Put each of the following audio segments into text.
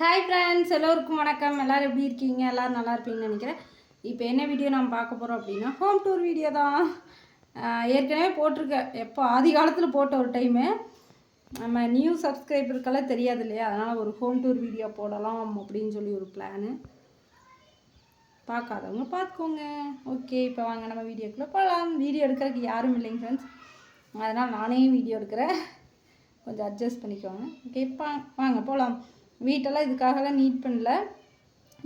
Hi friends எல்லோருக்கும் வணக்கம். எல்லோரும் எப்படி இருக்கீங்க? எல்லோரும் நல்லா இருப்பீங்கன்னு நினைக்கிறேன். இப்போ என்ன வீடியோ நம்ம பார்க்க போகிறோம் அப்படின்னா ஹோம் டூர் வீடியோ தான். ஏற்கனவே போட்டிருக்கேன் எப்போ? ஆதி காலத்தில் போட்ட ஒரு டைமு நம்ம நியூ சப்ஸ்கிரைபருக்கெல்லாம் தெரியாது இல்லையா? அதனால் ஒரு ஹோம் டூர் வீடியோ போடலாம் அப்படின்னு சொல்லி ஒரு பிளானு பார்க்காதவங்க பார்த்துக்கோங்க. ஓகே இப்போ வாங்க நம்ம வீடியோக்குள்ளே போகலாம். வீடியோ எடுக்கிறதுக்கு யாரும் இல்லைங்க ஃப்ரெண்ட்ஸ் அதனால் நானே வீடியோ எடுக்கிறேன். கொஞ்சம் அட்ஜஸ்ட் பண்ணிக்கோங்க. ஓகே பா வாங்க போகலாம். வீட்டெல்லாம் இதுக்காகலாம் நீட் பண்ணல.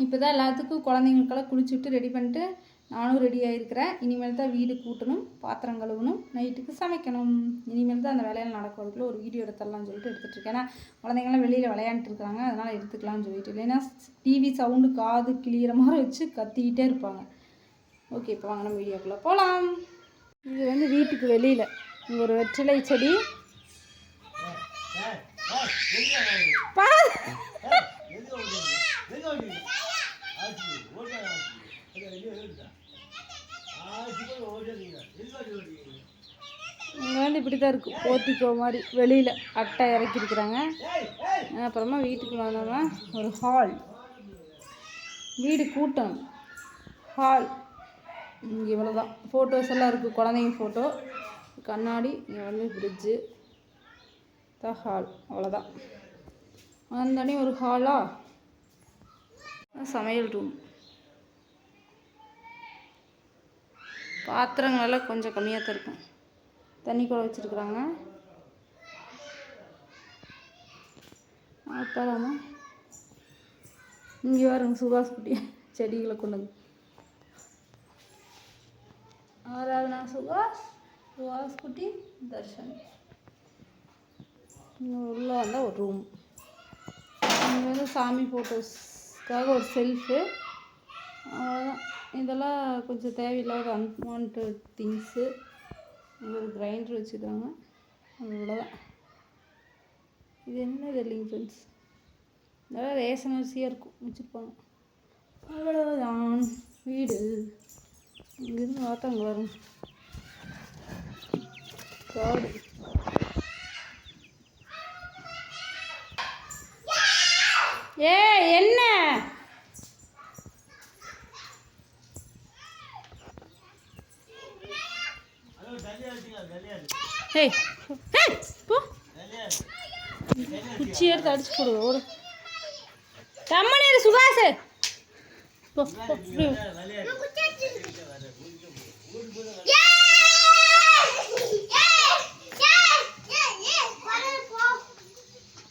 இப்போ தான் எல்லாத்துக்கும் குழந்தைங்களுக்கெல்லாம் குளிச்சு விட்டு ரெடி பண்ணிட்டு நானும் ரெடி ஆகிருக்கிறேன் இனிமேல் தான் வீடு கூட்டணும் பாத்திரம் கழுவணும் நைட்டுக்கு சமைக்கணும். இனிமேல் தான் அந்த வேலையெல்லாம் நடக்கிறதுக்குள்ள ஒரு வீடியோ எடுத்துடலாம்னு சொல்லிட்டு எடுத்துகிட்டு இருக்கேன். ஏன்னா குழந்தைங்களாம் வெளியில் விளையாண்டுட்டு இருக்காங்க. அதனால் எடுத்துக்கலாம்னு சொல்லிட்டு. இல்லைன்னா டிவி சவுண்டு காது கிளியிற மாதிரி வச்சு கத்திக்கிட்டே இருப்பாங்க. ஓகே இப்போ வாங்க நம்ம வீடியோக்குள்ளே போகலாம் இது வந்து வீட்டுக்கு வெளியில். இங்கே ஒரு வெற்றிலை செடி. இங்கே வந்து இப்படி தான் இருக்கும் போர்ட்டிக்கோ மாதிரி. வெளியில் அட்டை இறக்கியிருக்கிறாங்க அப்புறமா வீட்டுக்குள்ள வந்தோம்னா ஒரு ஹால் வீடு கூட்டம். ஹால் இங்கே இவ்வளோ தான் ஃபோட்டோஸ் எல்லாம் இருக்குது குழந்தைங்க ஃபோட்டோ கண்ணாடி இங்கே வந்து ஃப்ரிட்ஜு தான் ஹால் அவ்வளோதான் வந்தோடனே ஒரு ஹாலா சமையல் ரூம் பாத்திரங்களெல்லாம் கொஞ்சம் கம்மியாக தான் இருக்கும். தண்ணி கூட வச்சுருக்குறாங்க. அப்புறமா இங்கே பாருங்க சுபாஷ் குட்டி செடிகளை கொண்டு வந்து. ஆராதனா சுபாஷ் சுபாஷ் குட்டி தர்ஷன். உள்ளே வந்தால் ஒரு ரூம் இங்கே வந்து சாமி ஃபோட்டோஸ்க்காக ஒரு செல்ஃபு அவ்வளோதான் இதெல்லாம் கொஞ்சம் தேவையில்லாத அன்வான்ட் திங்ஸு ஒரு கிரைண்டர் வச்சுருக்காங்க அவ்வளோதான் இது என்ன இது இல்லைங்க ஃப்ரெண்ட்ஸ் நல்லா ரேஷன் அரிசியாக இருக்கும். வச்சுருப்பாங்க. அவ்வளோதான் வீடு. இங்கேருந்து பார்த்தா அங்கே வரும். காடு ஏ என்ன ஏய் ஏய், போ. குச்சி எடுத்து அடிச்சு போடு ஒரு. கம்மனேரு சுகாசு. போ போ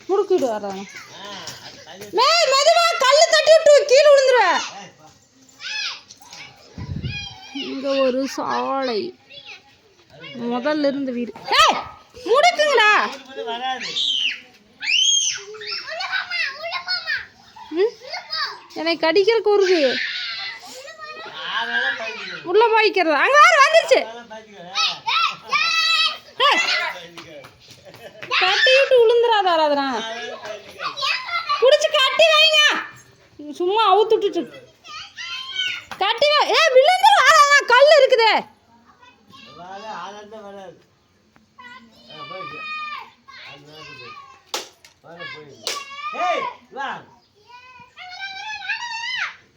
முடுக்கிட்டு வர்றாங்க மெதுவா தட்டி விட்டு கீழே விழுந்துருவேன் இங்க ஒரு சாலை. முதல்ல இருந்து வீடு. ஏய் முடுக்குங்கடா ம்? என்னை கடிக்கிறதுக்கு வருது உள்ள போய்க்கிறது. அங்க வர வந்துருச்சு. கட்டி விட்டு விழுந்துடாத ஆராதனா. புடிச்சு கட்டி வைங்க. சும்மா அவுத்து விட்டுட்டு இருக்கு. கட்டி ஏ விழுந்துரும் ஆராதனா கல் இருக்குதே.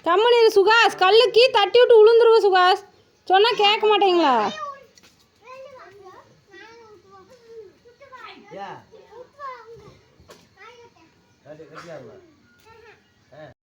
கம்மனி இரு சுகாஷ். கல்லுக்கு தட்டி விட்டு விழுந்துருவோம் சுகாஷ். சொன்னா கேட்க மாட்டீங்களா?